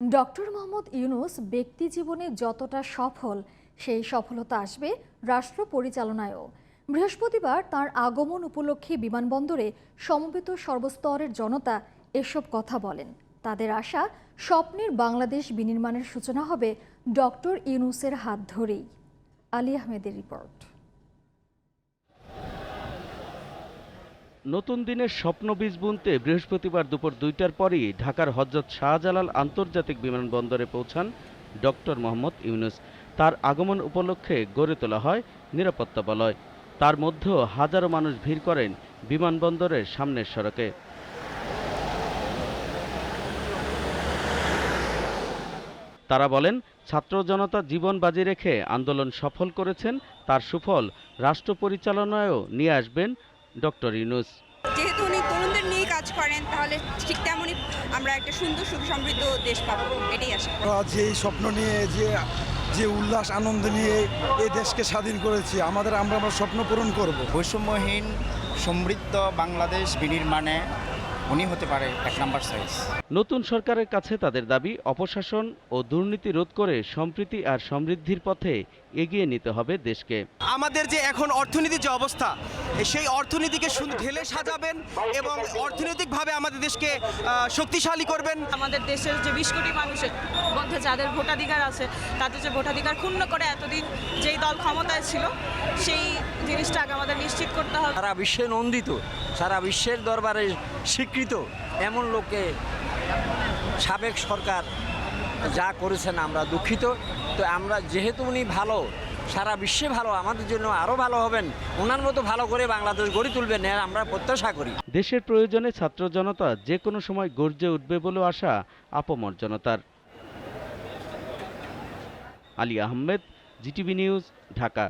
Doctor Mohammad Yunus ব্যক্তি জীবনে যতটা সফল, সেই সফলতা আসবে রাষ্ট্র পরিচালনায়ও বৃহস্পতিবার তার আগমন উপলক্ষে বিমানবন্দরে সমবেত সর্বস্তরের জনতা এসব কথা বলেন। তাদের আশা, স্বপ্নের বাংলাদেশ বিনির্মাণের সূচনা হবে ডক্টর ইউনুসের হাত ধরেই। আলী আহমেদের রিপোর্ট। নতুন দিনের স্বপ্ন বীজ বুনতে বৃহস্পতিবার দুপুর দুইটার পরই ঢাকার হজরত শাহজালাল আন্তর্জাতিক বিমানবন্দরে পৌঁছান ডক্টর মোহাম্মদ ইউনুস। তার আগমন উপলক্ষে গড়ে তোলা হয় নিরাপত্তা বলয়। তার মধ্যেও হাজারো মানুষ ভিড় করেন বিমানবন্দরের সামনের সড়কে। তারা বলেন, ছাত্র জনতা জীবন বাজি রেখে আন্দোলন সফল করেছেন, তার সুফল রাষ্ট্র পরিচালনায়ও নিয়ে আসবেন ডক্টর ইউনুস যেহেতু উনি তরুণদের নিয়ে কাজ করেন তাহলে ঠিক তেমনই আমরা একটা সুন্দর সুখ সমৃদ্ধ দেশ পাবো এটাই আশা করি। যে এই স্বপ্ন নিয়ে যে যে উল্লাস আনন্দ নিয়ে এই দেশকে স্বাধীন করেছি আমাদের আমরা আমরা স্বপ্ন পূরণ করব বৈষম্যহীন সমৃদ্ধ বাংলাদেশ বিনির্মাণে উনি হতে পারে এক নাম্বার সাইজ। নতুন সরকারের কাছে তাদের দাবি অপশাসন ও দুর্নীতি রোধ করে সম্প্রীতি আর সমৃদ্ধির পথে এগিয়ে নিতে হবে দেশকে। আমাদের যে এখন অর্থনীতির যে অবস্থা সেই অর্থনীতিকে সুন্দর ঢেলে সাজাবেন এবং অর্থনৈতিকভাবে আমাদের দেশকে শক্তিশালী করবেন। আমাদের দেশের যে বিশ কোটি মানুষের মধ্যে যাদের ভোটাধিকার আছে তাদের যে ভোটাধিকার ক্ষুণ্ণ করে এতদিন যেই দল ক্ষমতায় ছিল সেই জিনিসটা আগে আমাদের নিশ্চিত করতে হবে। সারা বিশ্বে নন্দিত সারা বিশ্বের দরবারে স্বীকৃত এমন লোককে সাবেক সরকার যা করেছেন আমরা দুঃখিত। তো আমরা যেহেতু উনি ভালো সারা বিশ্বে ভালো আমাদের জন্য আরও ভালো হবেন ওনার মতো ভালো করে বাংলাদেশ গড়ে তুলবেন এর আমরা প্রত্যাশা করি। দেশের প্রয়োজনে ছাত্র জনতা যে কোনো সময় গর্জে উঠবে বলেও আশা আপমর জনতার। Ali Ahmed GTV news Dhaka.